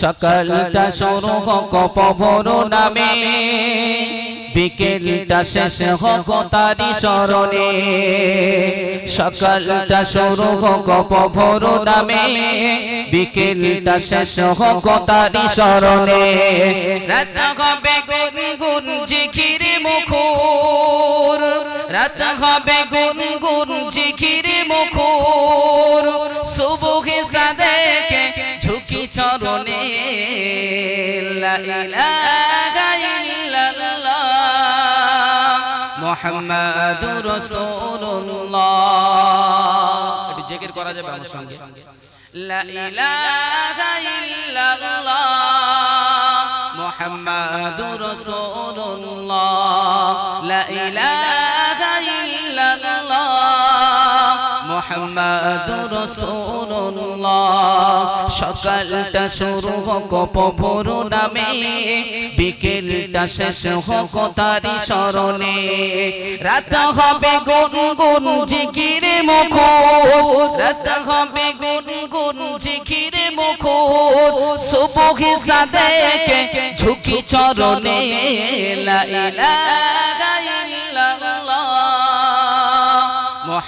সকালটা শুরু হোক পভর নামে বিকেলটা শেষ হোক তারি স্মরণে সকালটা শুরু হোক পভর নামে বিকেলটা শেষ হোক তারি স্মরণে রাত হবে গুনগুন জিকির মুখুর রাত হবে গুনগুন জিকির মুখুর চরণে মুহাম্মাদুর রাসূলুল্লাহ। একটু জিকির করা যাবে আমার সঙ্গে। লা ইলাহা ইল্লাল্লাহ মুহাম্মাদুর রাসূলুল্লাহ। লা ইলাহা মুহাম্মাদুর রাসূলুল্লাহ, সকালটা শুরু হোক পভর নামে, বিকেলটা শেষ হোক তারি স্মরণে। রাত হবে গুনগুন জিকিরে মুখ রাত হবে গুনগুন জিকিরে মুখর। সুবহে সাদেকে ঝুঁকি চরণে, লা ইলাহা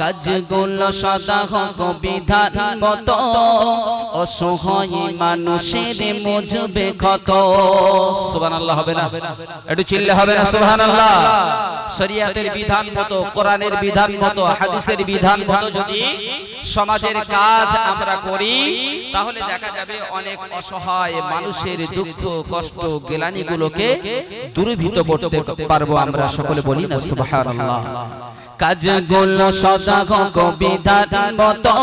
কাজগুলো সদা হোক বিধান মত অসহায় মানুষের মুজবে ক্ষত। সুবহানাল্লাহ, হবে না? একটু চিল্লে হবে না? সুবহানাল্লাহ। শরিয়াতের বিধান মতো, কোরআনের বিধান মতো, হাদিসের বিধান মতো যদি সমাজের কাজ আমরা করি, তাহলে দেখা যাবে অনেক অসহায় মানুষের দুঃখ, কষ্ট, গেলানিগুলোকে দূরীভূত করতে পারব আমরা, সকলে বলি না সুবহানাল্লাহ। কাজগুলো সদা হোক বিধান মতো।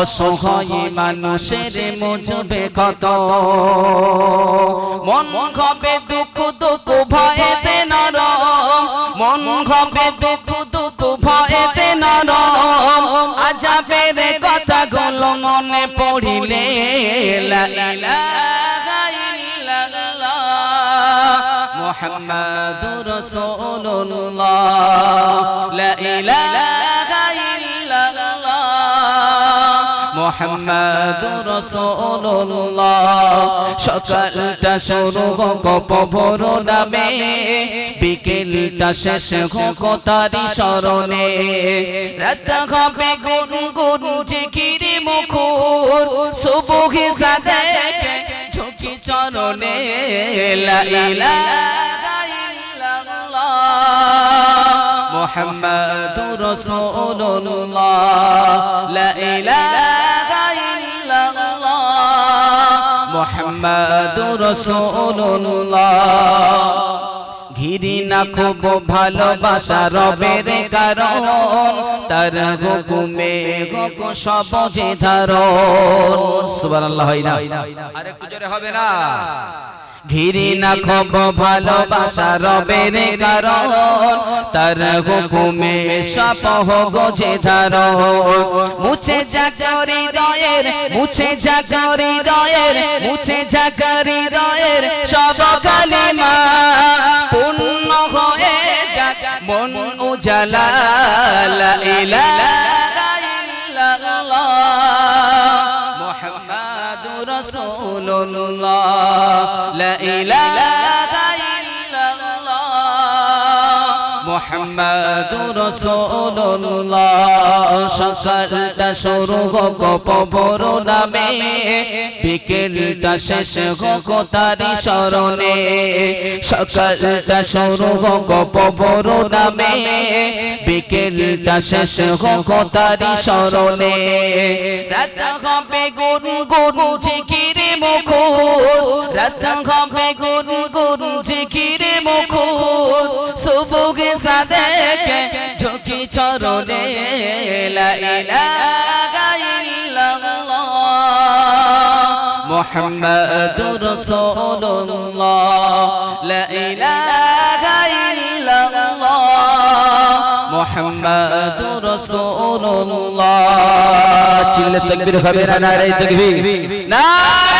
অসহায় মানুষের মুজবে কত। মন হবে দুঃখ দুঃখ, ভয়েতে নরম মন হবে দুঃখ দুঃখ, ভয়েতে নরম আজাবের কথা গুলো মনে পড়িলে লা ইলাহা মুহাম্মাদুর রাসূলুল্লাহ লা ইলাহা ইল্লাল্লাহ মুহাম্মাদুর রাসূলুল্লাহ সকালটা শুরু হোক পভর নামে, বিকেলটা শেষ হোক তারি স্মরণে। রাত হবে গুনগুন জিকির মুখর, সুবহে সাদেকে ঝুঁকি চরণে। লা মুহাম্মাদুর রাসূলুল্লাহ লা ইলাহা ইল্লাল্লাহ মুহাম্মাদুর রাসূলুল্লাহ ঘিরি না খুব ভালোবাসা রবের কারণ। তার হুকুমে হুক সব যে ধারণ। সুবহানাল্লাহ, হয় না। হবে না? ঘিরি না খুব ভালোবাসা রবের কারণ। তার হুকুমে সব হোক যে ধারণ। মুছে করি দয়ের মুছে করি দয়ের মুছে করি দয়ের সব কালিমা। পূর্ণ হয়ে যাক মন উজালা, লা রাসূলুল্লাহ লা ইলাহা ইল্লাল্লাহ মুহাম্মাদুর রাসূলুল্লাহ সকালটা শুরু হোক পবর নামে, বিকেলটা শেষ হোক তারি স্মরণে, সকালটা শুরু হোক পবর নামে, বিকেলটা শেষ হোক তারি স্মরণে। রাত হবে গুন মুখর রাত হবে গুন গুন জিকিরে মুখর সুবহে সাদেকে ঝুঁকি চরণে লা ইলাহা ইল্লাল্লাহ মুহাম্মাদুর রাসূলুল্লাহ লা ইলাহা ইল্লাল্লাহ মুহাম্মাদুর রাসূলুল্লাহ। চিল্লে তাকবীর হবে না নারে তাকবীর। নারে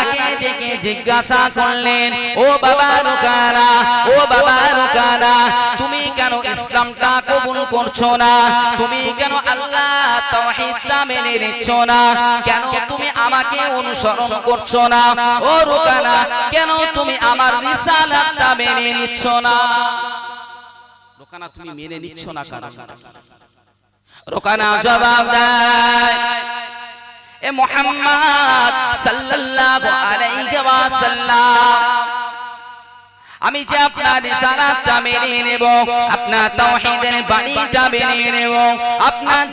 রোকানাকে ডেকে জিজ্ঞাসা করলেন, ও বাবা রোকানা ও বাবা রোকানা তুমি কেন ইসলামটা কবুল করছ না? তুমি কেন আল্লাহ তাওহীদটা মেনে নিচ্ছ না? কেন তুমি আমাকে অনুসরণ করছ না? ও রোকানা কেন তুমি আমার রিসালাতটা মেনে নিচ্ছ না? রোকানা তুমি মেনে নিচ্ছ না রোকানা জবাব দেয় এ মোহাম্মদ সাল্লাল্লাহু আলাইহি ওয়াসাল্লাম। আমি যে আপনার রিসালাতটা মেনে নেব, আপনার তাওহীদের বাণীটা মেনে নেব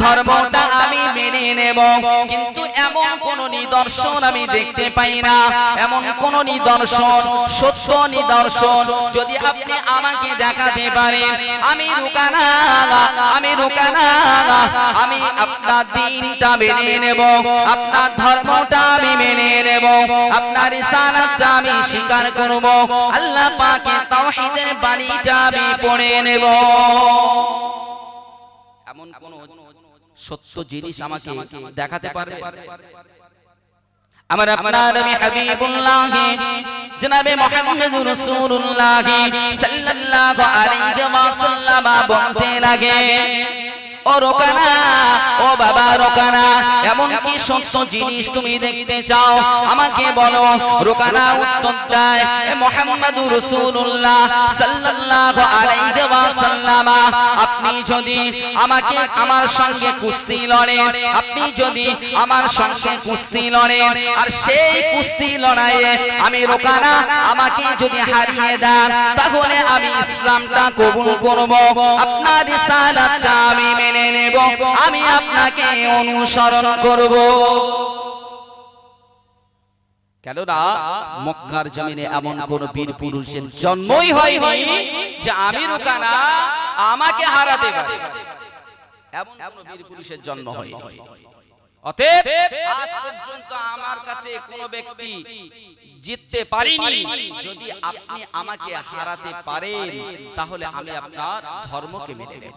ধর্মটা আমি মেনে নেব। কিন্তু এমন কোন নিদর্শন আমি দেখতে পাই না। এমন কোন নিদর্শন, সত্য নিদর্শন যদি আপনি আমাকে দেখাতে পারেন, আমি রুকানা আমি রুকানা আমি আপনার দিনটা মেনে নেব। আপনার ধর্মটা আমি মেনে নেব। আপনার রিসালাতটা আমি স্বীকার করব। আল্লাহ পাক তাওহীদের বাণীটা আমি পড়ে নেব। সত্য জিনিস আমাকে দেখাতে পারবে। আমার আপনার নবী হাবিবুল্লাহ, জনাবে মুহাম্মদুর রাসূলুল্লাহ, সাল্লাল্লাহু আলাইহি ওয়াসাল্লাম বলতে লাগে, ও রোকানা, ও বাবা রোকানা, এমন কি সত্য জিনিস তুমি দেখতে চাও? আমাকে বলো, রোকানা উত্তর দেয় মুহাম্মাদুর রাসূলুল্লাহ সাল্লাল্লাহু আলাইহি ওয়াসাল্লাম আপনি যদি আমাকে আমার সঙ্গে কুস্তি লড়েন, আপনি যদি আমার সঙ্গে কুস্তি লড়েন আর সেই কুস্তি লড়াইয়ে আমি রোকানা আমাকে যদি হারিয়ে দেন তাহলে আমি ইসলামটা কবুল করব। আপনার রিসালাতটা আমি মেনে নেব। আমি আপনাকে অনুসরণ করব। কেননা মক্কার জমিনে এমন কোন বীর পুরুষের জন্মই হয়নি যে আমি রুকানা আমাকে হারাতে পারে। এমন বীর পুরুষের জন্ম হয়নি। অতএব আজ পর্যন্ত আমার কাছে কোন ব্যক্তি জিততে পারিনি। যদি আপনি আমাকে হারাতে পারেন তাহলে আমি আপনার ধর্মকে মেনে নেব।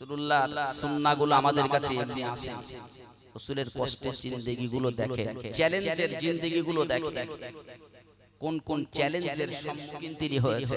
রসুল্লাহ সুন্নাগুলো আমাদের কাছে এমনি আসে। রসুলের কষ্টের জিন্দেগিগুলো দেখেন। চ্যালেঞ্জের জিন্দেগিগুলো দেখেন। কোন কোন চ্যালেঞ্জের সম্মুখীন তিনি হয়েছে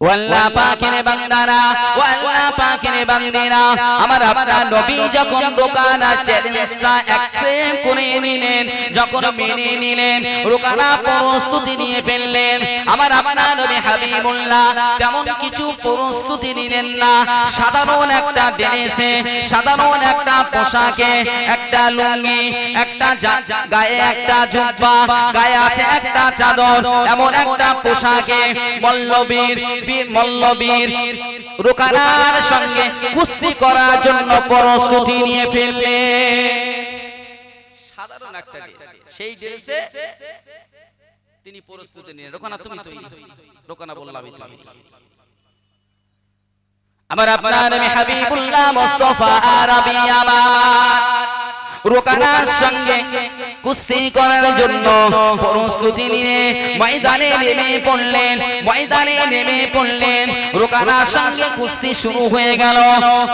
ওয়াল্লাহ পাকের বান্দারা ওয়াল্লাহ পাকের বান্দিরা আমার আপনার নবী যখন দোকানা চ্যালেঞ্জটা অ্যাকসেপ্ট করে নিলেন যখন মেনে নিলেন রোকানা প্রস্তুতি নিয়ে ফেললেন আমার আপনার নবী হাবিবুল্লাহ তেমন কিছু প্রস্তুতি নিলেন না সাধারণ একটা ড্রেসে সাধারণ একটা পোশাকে একটা লুঙ্গি একটা গায়ে একটা জুব্বা গায়ে আছে একটা চাদর এমন একটা পোশাকে মল্লবীর বীর মল্লবীর রোকানার সঙ্গে কুস্তি করার জন্য প্রস্তুতি নিয়ে ফেললে সাধারণ একটা সেই ড্রেসে তিনি প্রস্তুতি নিয়ে রোকানা, তুমি রোকানা বললাম আমি আমার আপনার নবী হাবিবুল্লাহ মুস্তাফা আরবি আমার রোকানার সঙ্গে কুস্তি করার জন্য প্রস্তুতি নিয়ে ময়দানে নেমে পড়লেন ময়দানে নেমে পড়লেন। রোকানার সঙ্গে কুস্তি শুরু হয়ে গেল।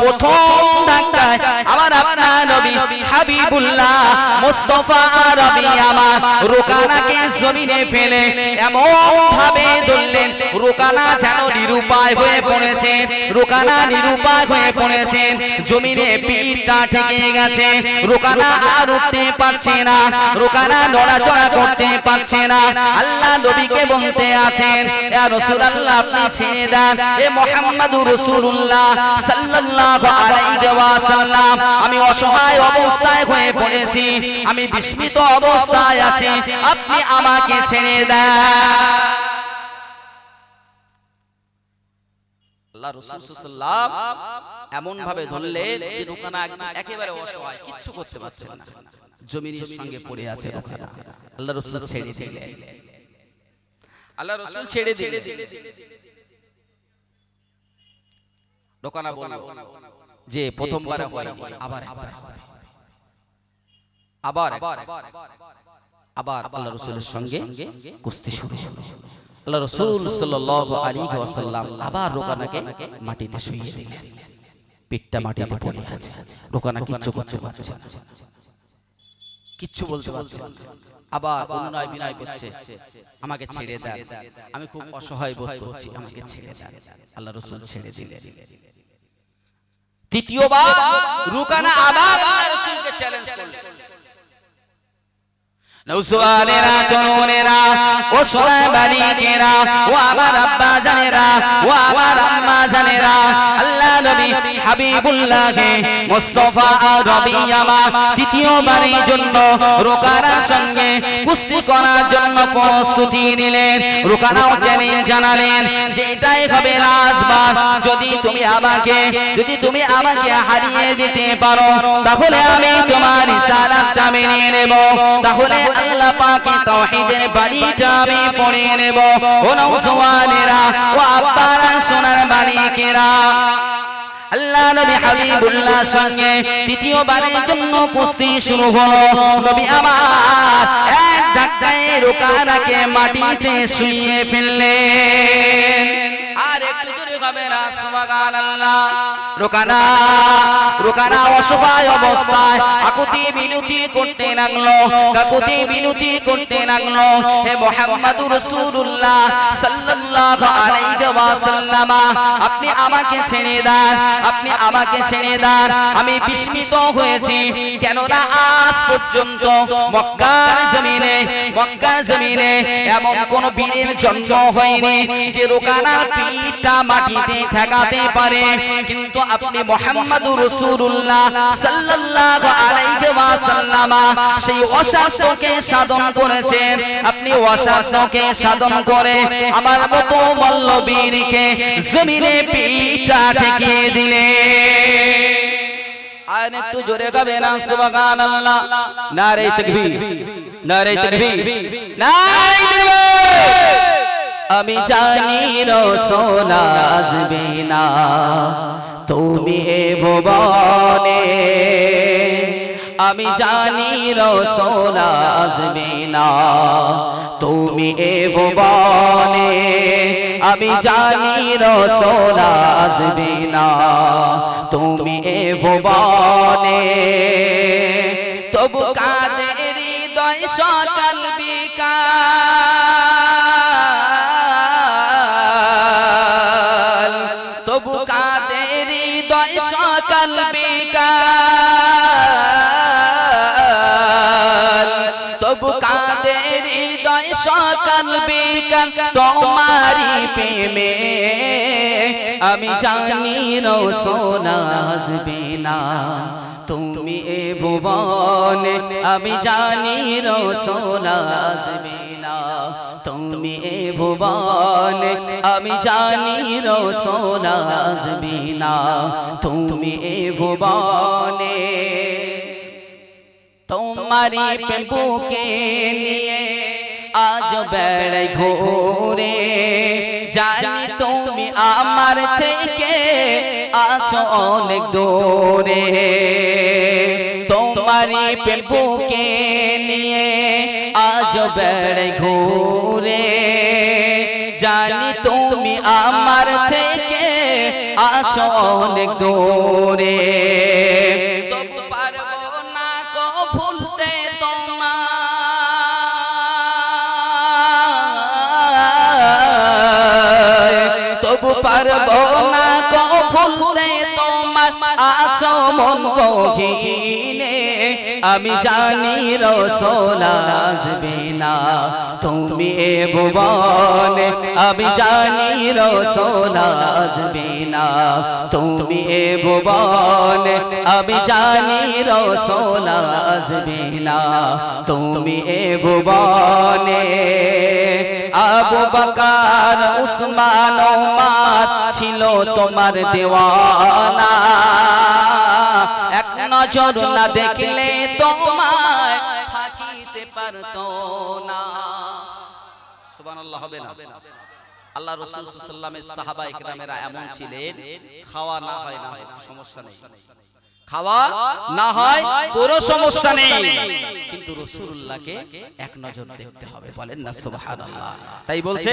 প্রথম ধাক্কায় আমার আপনার নবী হাবিবুল্লাহ মুস্তফা রবি আমার রোকানাকে জমিনে ফেলে এমন ভাবে ধরলেন রোকানা যেন নিরুপায় হয়ে পড়েছেন রোকানা নিরুপায় হয়ে পড়েছেন। জমিনে পিঠটা ঠেকে গেছে। রোকানা আর উঠতে পারছে না। রোকানা নড়াচড়া করতে পারছে না। আল্লাহ নবীকে বলতে আছেন ইয়া আপনি ছেড়ে দেন। এ সাল্লাল্লাহু আলাইহি আমি অসহায় অবস্থায় হয়ে পড়েছি। আমি বিস্মিত অবস্থায় আছি। আপনি আমাকে ছেড়ে দেন। আল্লাহ রাসূল সাল্লাল্লাহু এমন ভাবে ধরলেন যে রুকানা একেবারে অসহায় কিচ্ছু করতে পারছে না। জমিনের সঙ্গে পড়ে আছে রুকানা আল্লাহ রাসূল ছেড়ে দিলেন। আল্লাহ রাসূল ছেড়ে দিলেন। রুকানা বলল যে প্রথমবার আবার আবার আবার আল্লাহ রসুলের সঙ্গে কুস্তি শুরু হলো। আল্লাহ রসুল আলাইহি ওয়াসাল্লাম আবার রোকানাকে মাটিতে শুইয়ে দিলেন। পিঠটা মাটিতে রোকানা কিচ্ছু করতে পারছে কিচ্ছু বলতে পারছে আবার বিনয় করছে। আমাকে ছেড়ে দেন। আমি খুব অসহায় বোধ করছি। আমাকে ছেড়ে দেন। আল্লাহ রসুল ছেড়ে দিলেন। তৃতীয়বার রুকানা আবার চ্যালেঞ্জ নৌসোয়ালেরা তরুণেরা ও সোনার বালিকেরা ও আবার আব্বা জানেরা ও আবার আম্মা জানেরা আল্লাহ নবী হাবিবুল্লাহকে মুস্তাফা রবি আমার তৃতীয়বারের জন্য রোকারার সঙ্গে কুস্তি করার জন্য প্রস্তুতি নিলেন। রোকারাও চ্যালেঞ্জ জানালেন যে এটাই হবে রাজবার যদি তুমি আমাকে, যদি তুমি আমাকে হারিয়ে দিতে পারো, তাহলে আমি তোমার ইসালাতটা মেনে নেব। তাহলে আল্লাহ পাকে তাওহীদের বাড়িটা আমি পড়ে নেব। ও নওজওয়ানেরা ও আব্বারা, সোনার বালিকেরা আল্লাহ নবী হাবিবুল্লাহ সঙ্গে তৃতীয়বারের জন্য কুস্তি শুরু হলো। নবী আমার এক ধাক্কায় রোকানাকে মাটিতে শুইয়ে ফেললেন। আর একটু জোরে হবে না, সুবহানাল্লাহ। রোকানা রোকানা অসহায় অবস্থায়। আকুতি করতে লাগল, কাকুতি করতে লাগল। হে মুহাম্মাদুর রাসূলুল্লাহ সাল্লাল্লাহু আলাইহি আপনি আমাকে ছেড়ে দেন, আপনি আমাকে ছেড়ে দেন। আমি বিস্মিত হয়েছি, কেননা আজ পর্যন্ত মক্কার জমিনে মক্কার জমিনে এমন কোন বীরের জন্ম হয়নি যে রোকানার পিঠটা মাটিতে ঠেকাতে পারে। কিন্তু আপনি মুহাম্মাদুর রাসূলুল্লাহ সাল্লাল্লাহু আলাইহি ওয়াসাল্লাম, সেই অসাধ্যকে সাধন করেছেন। আপনি অসাধ্যকে সাধন করে আমার মতো মল্লবীরকে জমিনে পিঠটা ঠেকিয়ে দিলেন। আর একটু জোরে না, সুবহানাল্লাহ। নারে তাকবীর নারে তাকবীর নারে তাকবীর। আমি জানি রসোল আসবে না তুমি এ ভুবনে। আমি জানি রসোল আসবে না তুমি এ ভুবনে। আমি জানি রসোল আসবে না তুমি এ ভুবনে। তবু তোমারি প্রেমে আমি জানি রসোল আসবে না তুমি এ ভুবনে আমি জানি রসোল আসবে না তুমি এ ভুবনে আমি জানি রসোল আসবে না তুমি এ ভুবনে তোমারি পেপুকে নিয়ে আজ বেড়াই ঘোরে। জানি তুমি আমার থেকে আছো অনেক দূরে। তোমারি পেপুকে নিয়ে আজ বেড়াই ঘোরে। জানি তুমি আমার থেকে আছো অনেক দূরে। আছো মন গহীনে আমি জানি রসোল আসবে না। তুমি এ ভুবনে, আমি জানি রসোল আসবে না। তুমি এ ভুবনে, আমি জানি রসোল আসবে না। তুমি এ ভুবনে, আবু বকার, উসমান ছিল তোমার দেওয়ানা। এক নজর না দেখলে তোমায় থাকিতে পারতো না। সুবহানাল্লাহ, হবে না। আল্লাহ রাসূল সাল্লাল্লাহু সাহাবা ইকরামেরা এমন ছিলেন, খাওয়া না হয় না, সমস্যা নেই। খাওয়া না হয়, কোনো সমস্যা নেই। কিন্তু রসুল্লাহকে এক নজর দেখতে হবে, বলেন না, সুবহানাল্লাহ। তাই বলছে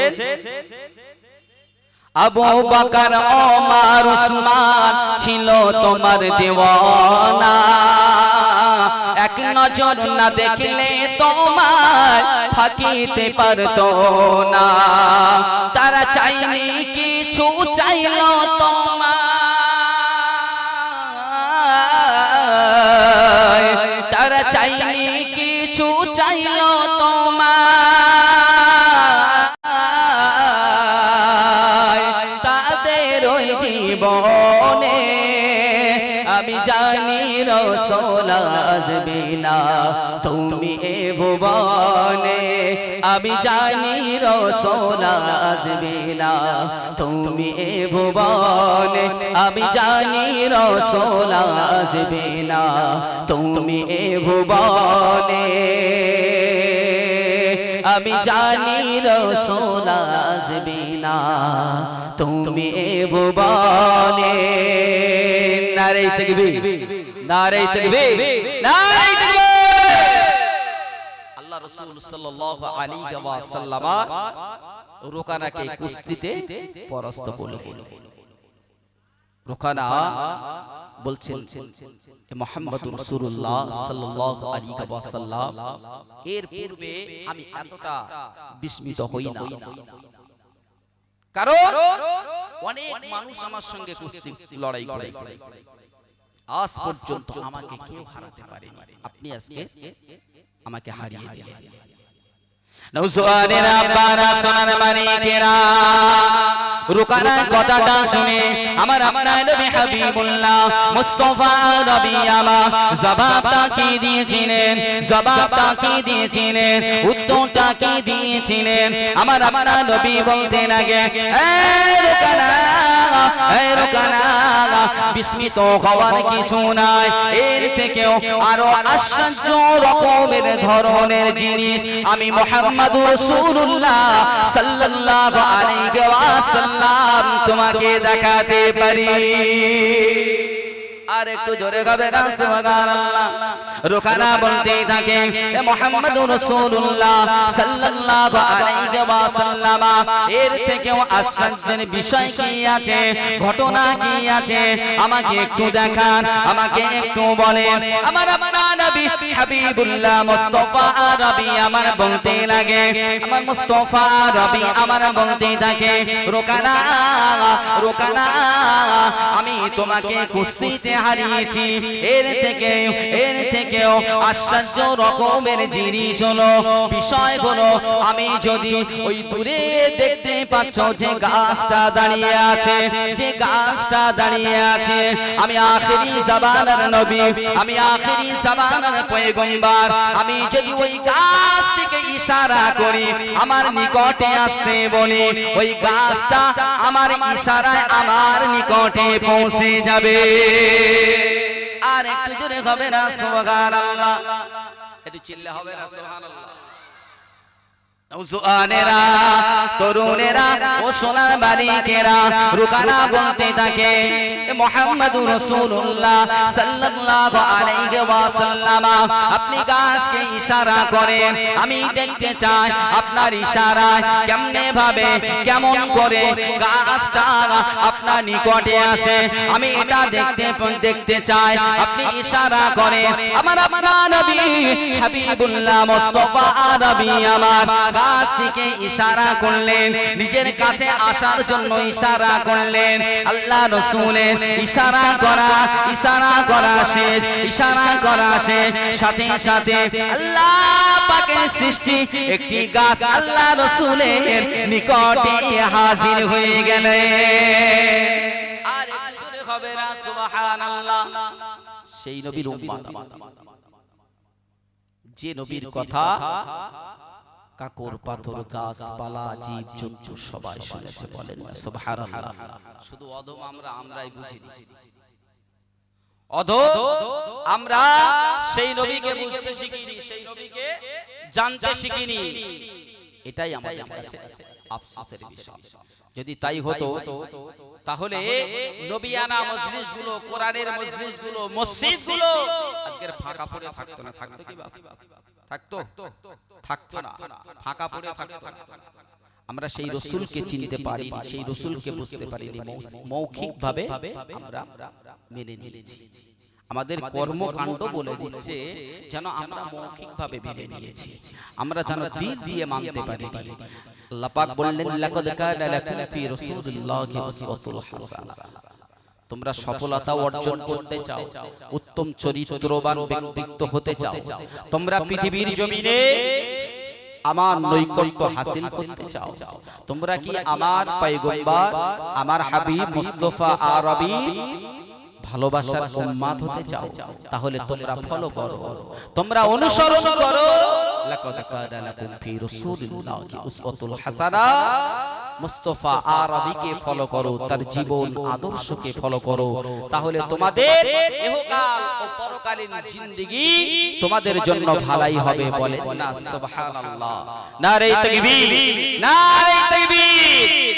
আবু বাকার ওমর উসমান, ছিল তোমার দেওয়ানা। এক নজর না দেখলে তোমার থাকিতে পারতো না। তারা চাইনি কিছু চাইলো তোমার রসোল আসবে না তুমি এ ভুবনে, আমি জানি রসোল আসবে না তুমি এ ভুবনে, আমি জানি রসোল আসবে না তুমি এ ভুবনে, আমি জানি রসোল আসবে না তুমি এ ভুবনে নারে তকবি নারে তকবি নারে তকবি আল্লাহ রাসূল সাল্লাল্লাহু আলাইহি ওয়াসাল্লাম রুকানাকে কুস্তিতে পরাস্ত করলেন রুকানা বলছেন মোহাম্মদ রসুল্লাহ সাল্লাল্লাহু আলাইহি ওয়াসাল্লাম এর পূর্বে আমি এতটা বিস্মিত হই না। কারণ অনেক মানুষ আমার সঙ্গে কুস্তি লড়াই করেছে। আজ পর্যন্ত আমাকে কেউ হারাতে পারেনি। আপনি আজকে আমাকে হারিয়ে দিলেন। নৌজওয়ানেরা আব্বারা সোনার মানিকেরা রুকানা কথাটা শুনে আমার আপনার নবী হাবিবুল্লাহ মুস্তাফা নবী আমার জবাবটা কি দিয়েছিলেন। জবাবটা কি দিয়েছিলেন। উত্তরটা কি দিয়েছিলেন? আমার আপনার নবী বলতে লাগে বিস্মিত হওয়ার কিছু নাই। এর থেকেও আরও আশ্চর্য রকমের ধরনের জিনিস আমি মোহাম্মদুর রাসূলুল্লাহ সাল্লাল্লাহু আলাইহি ওয়াসাল্লাম তোমাকে দেখাতে পারি। আর একটু জোরে গাবে না সুবহানাল্লাহ। রুকানা বলতে থাকে মুহাম্মদুর রাসূলুল্লাহ সাল্লাল্লাহু আলাইহি ওয়াসাল্লাম। এর থেকেও আশ্চর্যের বিষয় কি আছে ঘটনা কি আছে? আমাকে একটু দেখান আমাকে একটু বলেন। আমার নবী হাবিবুল্লাহ মুস্তাফা রবি আমার বলতে লাগে আমার মুস্তাফা রবি আমার বলতে থাকে রুকানা রুকানা আমি তোমাকে কুস্তিতে হারিয়েছি। এর থেকে এর থেকেও আশ্চর্য রকমের জিনিস হলো বিষয় হলো আমি যদি ওই দূরে দেখতে পাচ্ছ যে গাছটা দাঁড়িয়ে আছে, যে গাছটা দাঁড়িয়ে আছে, আমি আখেরি জাবানার নবী, আমি আখেরি জাবানার পয়গম্বর, আমি যদি ওই গাছটিকে ইশারা করি, আমার নিকটে আসতে বলি, ওই গাছটা আমার ইশারায় আমার নিকটে পৌঁছে যাবে। আর একটু জোরে হবে না সুবহানাল্লাহ। এটি চিল্লে হবে না সুবহানাল্লাহ। তরুণেরা ও সোনার বালিকেরা রুকানা বলতে থাকে আপনি গাছকে ইশারা করেন, আমি দেখতে চাই আপনার ইশারায় কেমনে ভাবে, কেমন করে গাছটা আপনার নিকটে আসে, আমি এটা দেখতে দেখতে চাই, আপনি ইশারা করেন, আমার আপনার নবী হাবিবুল্লাহ মুস্তাফা নবী আমার গাছটিকে ইশারা করলেন, নিজের কাছে আসার জন্য ইশারা করলেন। আল্লাহ রসুলের ইশারা করা ইশারা করা শেষ, ইশারা করা শেষ। সাথে সাথে আল্লাহ পাকের সৃষ্টি একটি গাছ আল্লাহ রসুলের নিকটে হাজির হয়ে গেলে। সেই নবীর যে নবীর কথা কাকর পাথর গাছপালা জীব জন্তু সবাই শুনেছে বলেন না সুবহানাল্লাহ। শুধু অধম আমরা আমরাই বুঝি অধ আমরা সেই নবীকে বুঝতে শিখিনি সেই নবীকে জানতে শিখিনি। এটাই আমাদের কাছে আফসোসের বিষয়। যদি তাই হতো তাহলে নবিয়ানা মজলিসগুলো কোরআনের মজলিসগুলো মসজিদগুলো আজকের ফাঁকা পড়ে থাকতো না থাকতো কি বাপ? থাকতো? থাকতো? না। ফাঁকা পড়ে থাকতো আমরা সেই রসুলকে চিনতে পারি সেই রসুলকে বুঝতে পারি মৌখিক ভাবে আমরা মেনে নিয়েছি। আমাদের কর্মকাণ্ড বলে দিচ্ছে যেন আমরা মৌখিক ভাবে মেনে নিয়েছি। আমরা যেন দিল দিয়ে মানতে পারি আল্লাহ পাক বললেন লাকাদ কানা লাকুম ফি রাসূলিল্লাহি উসওয়াতুল হাসানাহ তোমরা সফলতা অর্জন করতে চাও। উত্তম চরিত্রবান ব্যক্তিত্ব হতে চাও। তোমরা পৃথিবীর জমিনে আমার নৈকট্য হাসিল করতে চাও। তোমরা কি আমার পাইগম্বার আমার হাবিব মুস্তফা আরবি? ভালোবাসার উম্মাদ হতে চাও তাহলে তোমরা ফলো করো। তোমরা অনুসরণ করো। লাকাদ কানা লাকুম ফি রাসূলিল্লাহি উসওয়াতুল হাসানাহ মুস্তাফা আরবিকে ফলো করো তার জীবন আদর্শকে ফলো করো। তাহলে তোমাদের ইহকাল ও পরকালীন জিন্দেগি তোমাদের জন্য ভালাই হবে বলেন না সুবহানাল্লাহ। নারে তাকবীর নারে তাকবীর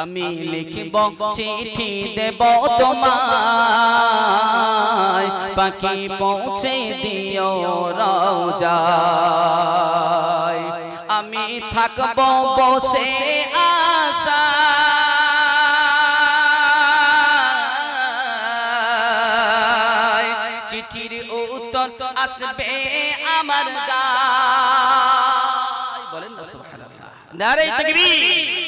আমি লিখব চিঠি দেব তোমায়। পাখি পৌঁছে দিও রোজায়। আমি থাকব বসে আশা চিঠির উত্তর আসবে আমার গায়। বলেন না সুবহানাল্লাহ। নারে তাকবীর।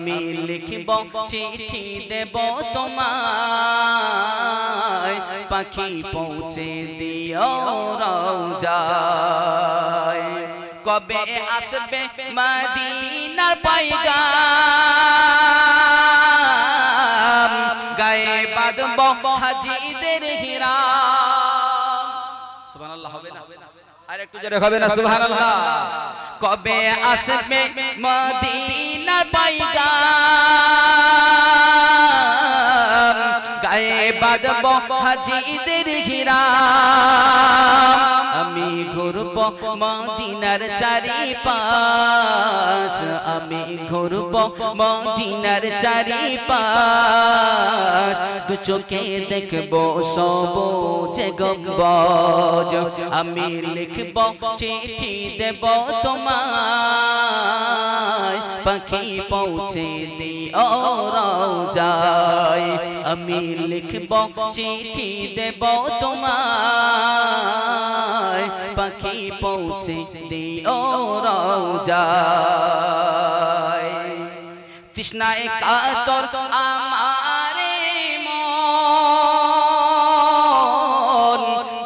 আমি লিখিব, চিঠি দেব তোমায়। পাখি পৌঁছে দিও রোজায় কবে আসবে মদিনার পাইগাম গায়ে বাঁধব হাজিদের হীরা। সুবহানাল্লাহ, হবে না? আর একটু জোরে হবে না? সুবহানাল্লাহ। কবে আসবে মদিনার বাঁধব হাজিদের হীরা। আমি ঘুরব মদিনার চারিপাশ। আমি ঘুরব মদিনার চারিপাশ। দু চোখে দেখব সবুজ গম্বজ। আমি লিখব চিঠি দেব তোমায়। পাখি পৌঁছে দিও রোজায়। আমি লিখব চিঠি দেব তোমায়। পাখি পৌঁছে দিও, রোজায়। তৃষ্ণায় কাতর আমারে মন,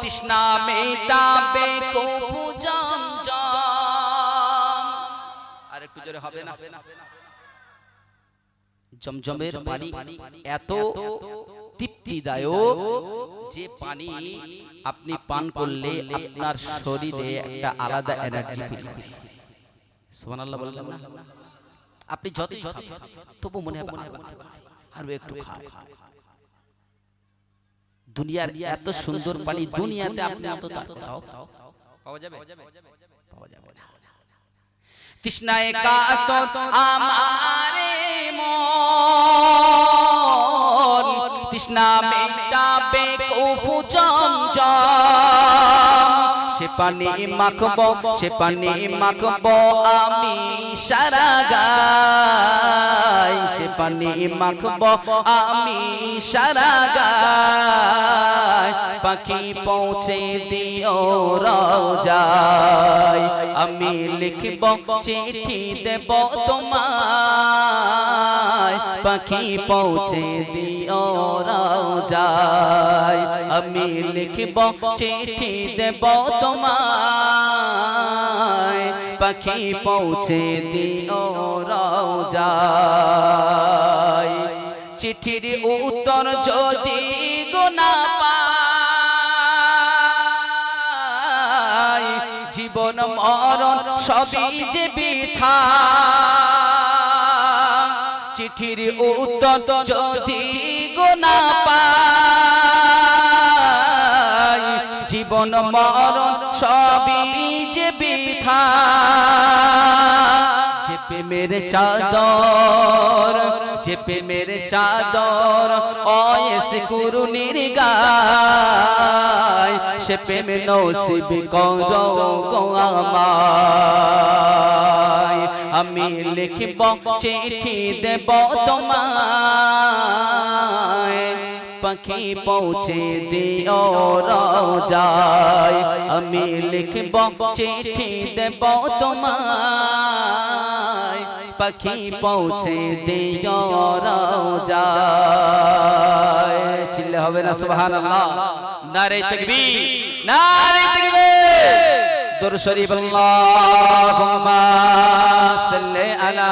তৃষ্ণা মেটাবে কবু জম জম আর একটু জোরে হবে না? জমজমের পানি এত তৃপ্তিদায়ক যে পানি আপনি পান করলে আপনার শরীরে একটা আলাদা এনার্জি ফিল করে। সুবহানাল্লাহ বললেন না? আপনি যতই খান, তবু মনে হবে আরও একটু দুনিয়ার এত সুন্দর পানি দুনিয়াতে আপনি অন্তত আর কোথাও পাওয়া যাবে? পাওয়া যাবে? না। তৃষ্ণায় কাতর আমারে মন। তৃষ্ণা মেটাবে কফু চমচম সে পানি মাখব সে পানি মাখব আমি সারা গাই সে পানি মাখব আমি সারা গাই পাখি পৌঁছে দিও রাজাই আমি লিখব চিঠি দেব তোমায়। পাখি পৌঁছে দিও রাজাই আমি লিখব চিঠি দেব তোমায় পাখি পৌঁছে দিও রাজাই চিঠির উত্তর যদি গোনা পাই জীবন মরণ সবই যে বৃথা। চিঠির উত্তর যদি গোনা পাই জীবন, মরণ সবই যে বৃথা। চেপে মেরে চাদর চেপে মেরে চাদর অয়েস কুরুনির গায়, সে প্রেমে নসিব করো গো আমায়। আমি লিখব চিঠি দেব তোমায়। পাখি পৌঁছে দিও, রাজায়। আমি লিখব চিঠি দেব তোমায়। পাখি পৌঁছে দিও, রাজায়। চিল্লে হবে না, সুবহানাল্লাহ। নারে তাকবীর নারে তাকবীর। দূর শরীফ, আল্লাহুম্মা সাল্লি আলা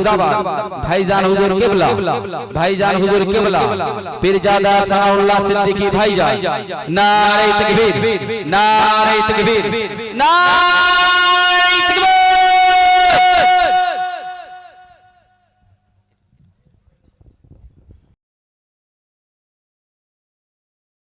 জাবা ভাইজান পীরজাদা সানাউল্লাহ সিদ্দিকী ভাইজান। নারে তাকবীর। তাকবীর। নারে